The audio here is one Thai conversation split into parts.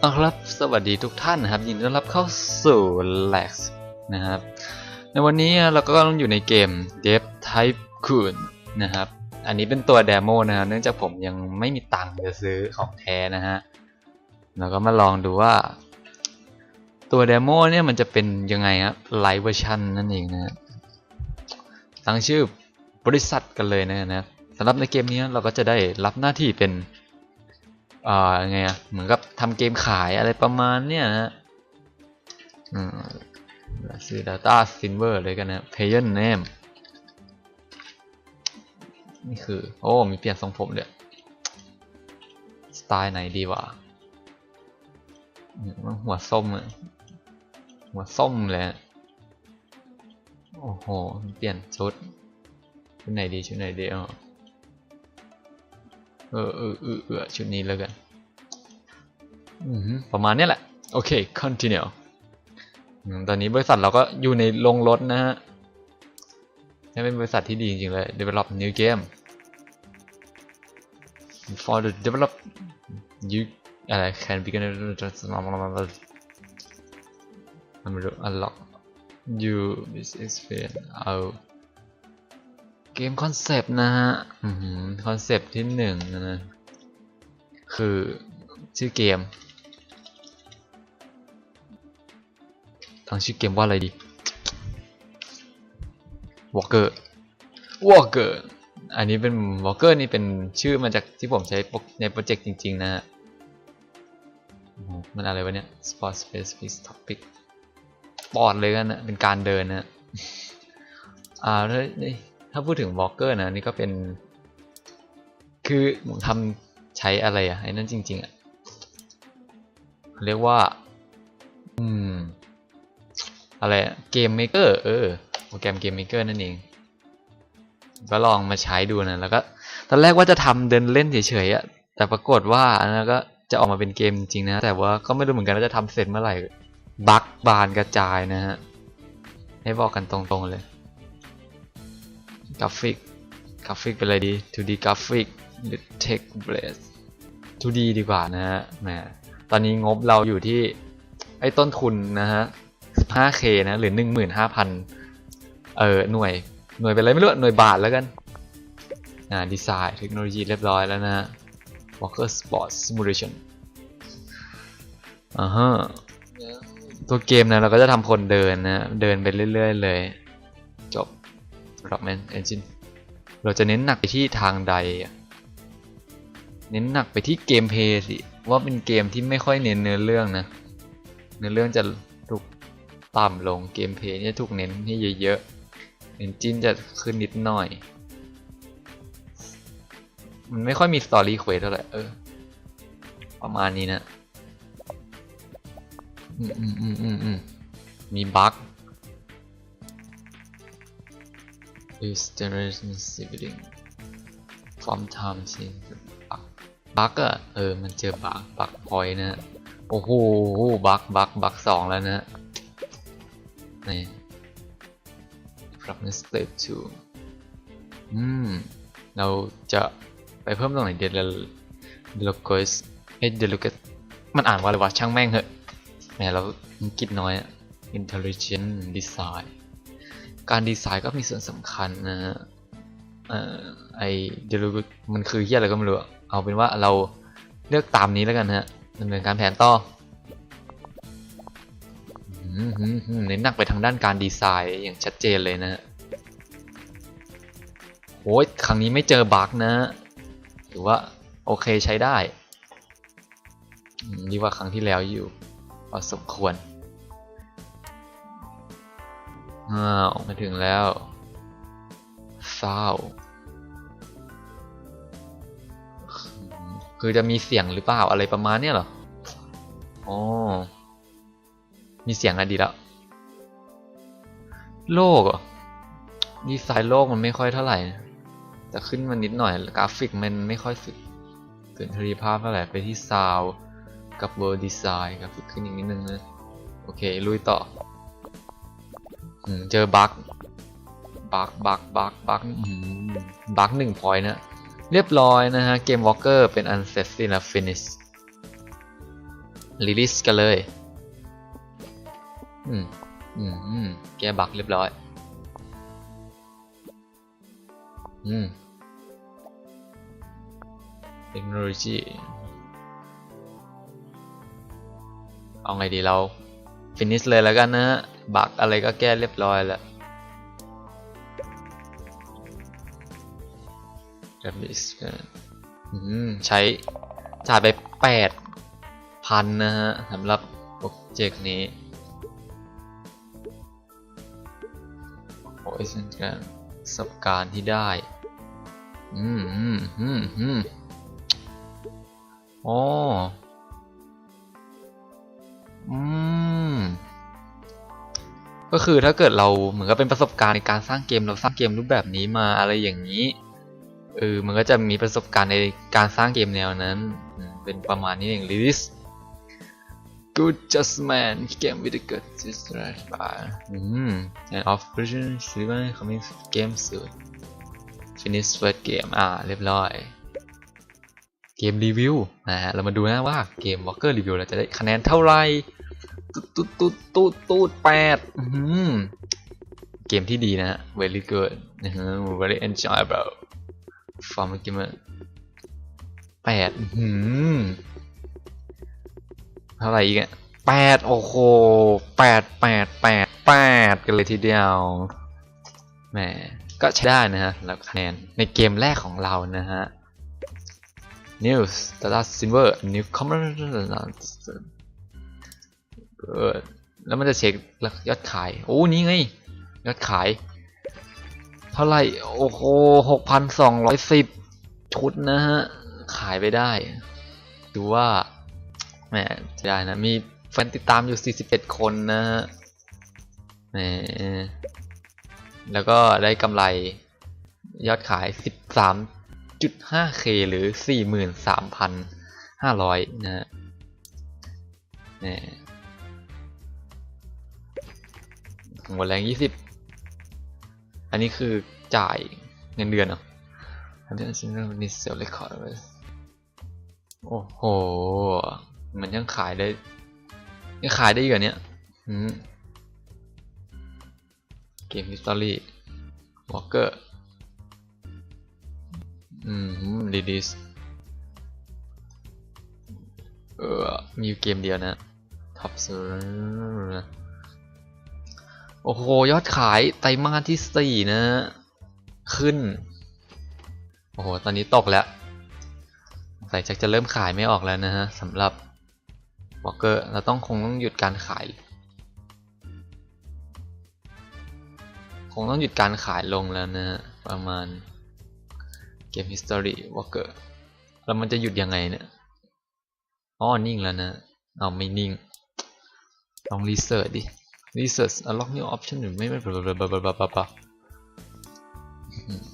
เอาครับสวัสดีทุกท่านนะครับ ยินดีต้อนรับเข้าสู่ Lex นะครับ ในวันนี้เราก็ต้องอยู่ในเกม Dev Type c o o n นะครับ อันนี้เป็นตัวเดโมนะครับเนื่องจากผมยังไม่มีตังค์จะซื้อของแท้นะฮะเราก็มาลองดูว่า ตัวเดโมเนี่ยมันจะเป็นยังไงครับไลฟ์เวอร์ชันนั่นเองนะฮะตั้งชื่อบริษัทกันเลยนะนะสำหรับในเกมนี้เราก็จะได้รับหน้าที่เป็น เอ่าไงอะเหมือนกับทำเกมขายอะไรประมาณเนี้ยนะฮะอืมซื้อ Data Silver เลยกันนะ Player Name นี่คือ โอ้มีเปลี่ยนทรงผมด้วยสไตล์ไหนดีวะอืมหัวส้มอะหัวส้มเลยโอ้โห เปลี่ยนชุดชุดไหนดีชุดไหนดีอ๋อ เออเออเออเออชุดนี้แล้วกันอืมประมาณนี้แหละ โอเค continue ตอนนี้บริษัทเราก็อยู่ในโรงรถนะฮะนี่เป็นบริษัทที่ดีจริงๆเลย develop new game for the develop you อะไร can begin to transform มันไม่รู้ unlock you this experience เอา เกมคอนเซปต์นะฮะคอนเซปต์ที่หนึ่งนะคือชื่อเกมตั้งชื่อเกมว่าอะไรดี Walker Walker อันนี้เป็น Walker นี่เป็นชื่อมาจากที่ผมใช้ในโปรเจกต์จริง ๆ นะฮะโอ้โหมันอะไรวะเนี่ย Sport Specific Topic ปอดเลยกันนะเป็นการเดินนะอ่าถ้าถ้าพูดถึง Walker นะนี่ก็เป็น คือผมทำใช้อะไรอะไอ้นั่นจริง ๆอะเรียกว่า อืม อะไรเกมเม k เกอร์เออโปรแกรมเกมเม k เกอร์นั่นเอง ก็ลองมาใช้ดูนะแล้วก็ตอนแรกว่าจะทำเดินเล่นเฉยๆอะแต่ปรากฏว่าอันนั้นก็จะออกมาเป็นเกมจริงนะ แต่ว่าก็ไม่รู้เหมือนกันว่าจะทำเสร็จเมื่อไหร่บั๊กบานกระจายนะฮะ ให้บอกกันตรงๆเลย กราฟิกกราฟิกเป็นอะไรดี 2D กราฟิกหรือ Tech Blade 2D ดีกว่านะฮะแหมตอนนี้งบเราอยู่ที่ไอ้ต้นทุนนะฮะ 5K นะหรือ 15,000 เออหน่วยหน่วยเป็นอะไรไม่รู้หน่วยบาทแล้วกันอ่าดีไซน์เทคโนโลยีเรียบร้อยแล้วนะฮะ Walker Sports Simulation อ่าฮะตัวเกมนะเราก็จะทำคนเดินนะ เดินไปเรื่อย ๆ เลย Development Engine เราจะเน้นหนักไปที่ทางใด เน้นหนักไปที่เกมเพลย์สิ ว่าเป็นเกมที่ไม่ค่อยเน้นเนื้อเรื่องนะ เนื้อเรื่องจะถูกต่ำลง เกมเพลย์เนี่ยถูกเน้นให้เยอะๆ เอนจินจะขึ้นนิดหน่อย มันไม่ค่อยมีสตอรี่เควสเท่าไหร่ เออ ประมาณนี้นะ อืมอืมอืมอืมมีบั๊ก is generation sibling from time s in บั๊กบั๊กอะเออ มันเจอบั๊กบั๊กพอยนะ โอ้โหบั๊กบั๊กบั๊กสองแล้วนะนี่ from the step two อืม เราจะไปเพิ่มตรงไหนเดลเดลโกสเอเดลโกสมันอ่านว่าอะไรวะช่างแม่งเหอะแหมเราอังกฤษน้อยอะ intelligent design การดีไซน์ก็มีส่วนสำคัญนะฮะเอ่อไอเดลูมันคือเฮียอะไรก็ไม่รู้ เอาเป็นว่าเราเลือกตามนี้แล้วกันฮะดำเนินการแผนต่อเน้นหนักไปทางด้านการดีไซน์อย่างชัดเจนเลยนะฮะโอ้ยครั้งนี้ไม่เจอบั๊กนะถือว่าโอเคใช้ได้ดีกว่าครั้งที่แล้วอยู่พอสมควร อ้าวมาถึงแล้วเศร้าคือจะมีเสียงหรือเปล่าอะไรประมาณเนี้ยหรออ๋อมีเสียงอะดีแล้ว โลกอดีไซน์โลกมันไม่ค่อยเท่าไหร่ แต่ขึ้นมานิดหน่อย กราฟิกมันไม่ค่อยสุดสุนทรีภาพเท่าไหร่ ไปที่ซาวกับเวอร์ดีไซน์กราฟิกขึ้นอีกนิดนึงนะ โอเค ลุยต่อ เจอบั๊กบั๊กบั๊กบั๊กบั๊กบั๊กหนึ่งพอยต์นะ เรียบร้อยนะฮะ เกมวอล์กเกอร์เป็นอันเสร็จสิ้นแล้วฟินิชรีลิสกันเลย อืม อืมอืมแก้บักเรียบร้อย อืมเทคโนโลยีเอาไงดีเรา ฟินิชเลยแล้วกันนะฮะ บักอะไรก็แก้เรียบร้อยแล้วใช้จ่ายไปแปดพันนะฮะสำหรับโปรเจกต์นี้โอ้ยสัญการประสบการณ์ที่ได้ อืมอืมอืมอืมอ๋อ ก็คือถ้าเกิดเราเหมือนกับเป็นประสบการณ์ในการสร้างเกมเราสร้างเกมรูปแบบนี้มาอะไรอย่างนี้เออมันก็จะมีประสบการณ์ในการสร้างเกมแนวนั้น เป็นประมาณนี้เอง Release Good just man game with a good just right by and off version ซื้อมา coming game soon finish first game อ่าเรียบร้อย เกมรีวิวนะฮะเรามาดูนะว่าเกม Walker Review เราจะได้คะแนนเท่าไหร่ ตูดตูดตูดตูดตูดแปดเกมที่ดีนะฮะ very good นะฮะ very enjoyable from a gamer แปดหือเท่าไหร่อีกอะแปดโอ้โหแปดแปดแปดแปดกันเลยทีเดียวแหมก็ใช้ได้นะฮะแล้วคะแนนในเกมแรกของเรานะฮะ News Data Silver Newcomer เออแล้วมันจะเช็คยอดขาย โอ้นี่ไงยอดขาย เท่าไหร่ โอ้โหหกพันสองร้อยสิบชุดนะฮะ ขายไปได้ดูว่าแหมจะได้นะ มีแฟนติดตามอยู่41คนนะฮะแหมแล้วก็ได้กำไรยอดขาย 13.5k หรือ 43,500 นะฮะ หมดแรง20อันนี้คือจ่ายเงินเดือนเหรออันนี้ฉันเริ่มนิสเซลเลคคอร์ดไว้โอ้โห มันยังขายได้ ยังขายได้อยู่อันเนี้ยเกม h ิสตอรี่วอลเกอร์ อืมดีดิสเออมีเกมเดียวนะท็อปซูนะ โอ้โห ยอดขายไตรมาสที่สี่นะ ขึ้น โอ้โห ตอนนี้ตกแล้วใส่ชักจะเริ่มขายไม่ออกแล้วนะฮะสำหรับวอลเกอร์เราต้องคงต้องหยุดการขาย คงต้องหยุดการขายลงแล้วนะฮะประมาณเกม history walker แล้วมันจะหยุดยังไงเนี่ยอ๋อนิ่งแล้วนะ เอาไม่นิ่งลองรีเสิร์ชดิ research unlock new option หรือไม่ไม่บลาบลาบลาบลา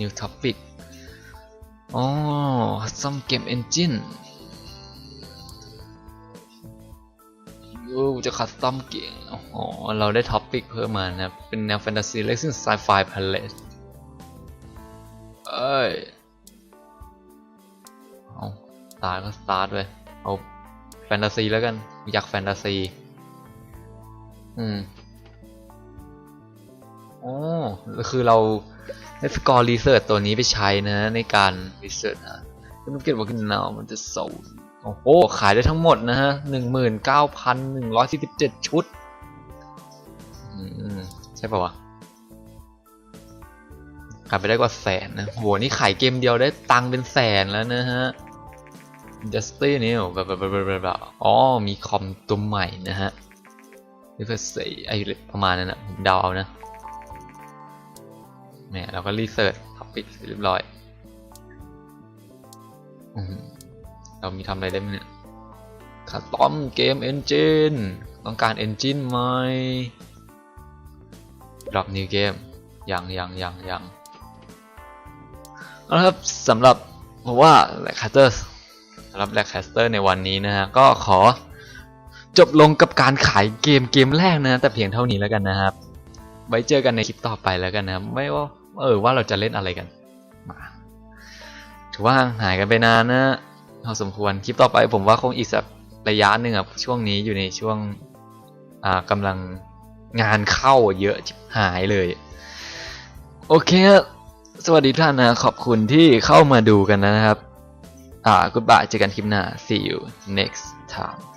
new topic อ๋อ some game engine โอ้จะคัสตอมเก่งอ๋อ เราได้ท็อปิกเพิ่มมานะ เป็นแนวแฟนตาซีและซึ่งไซไฟพาเลตเอ้ย เอาตาก็สตาร์ทเลยเอาแฟนตาซีแล้วกัน อยากแฟนตาซี อืมโอ้คือเราได้สกอร์รีเสิร์ชตัวนี้ไปใช้นะ ในการรีเสิร์ชนะคุณต้องเก็บว่ากันนามันจะโซโอ้โห ขายได้ทั้งหมดนะฮะหนึ่งหมื่นเก้าพันหนึ่งร้อยสี่สิบเจ็ดชุด อืม ใช่ป่าวะขายไปได้กว่าแสนนะโหนี่ขายเกมเดียวได้ตังค์เป็นแสนแล้วนะฮะ Justy นี่แบบแบบแบบแบบอ๋อ มีคอมตัวใหม่นะฮะ นี่ก็ใส่ไอประมาณนั้นนะผมเดาเอานะเนี่ยเราก็รีเสิร์ชท็อปิกเรียบร้อยเรามีทำอะไรได้ไหมเนี่ยคัสตอมเกมเอนจินต้องการเอนจินไหมรอปนิวเกมยังยังยังยังเอาละครับสำหรับผมว่าแลคแคสเตอร์สำหรับแลคแคสเตอร์ในวันนี้นะฮะ ก็ขอ จบลงกับการขายเกมเกมแรกนะ แต่เพียงเท่านี้แล้วกันนะครับ ไว้เจอกันในคลิปต่อไปแล้วกันนะไม่ว่าเออว่าเราจะเล่นอะไรกันมาถือว่าหายกันไปนานนะพอสมควรคลิปต่อไปผมว่าคงอีกสักระยะหนึ่งครัช่วงนี้อยู่ในช่วงอ่ากำลังงานเข้าเยอะหายเลย โอเค สวัสดีท่านนะ ขอบคุณที่เข้ามาดูกันนะครับ อ่ากุดบายเจอกันคลิปหน้า see you next time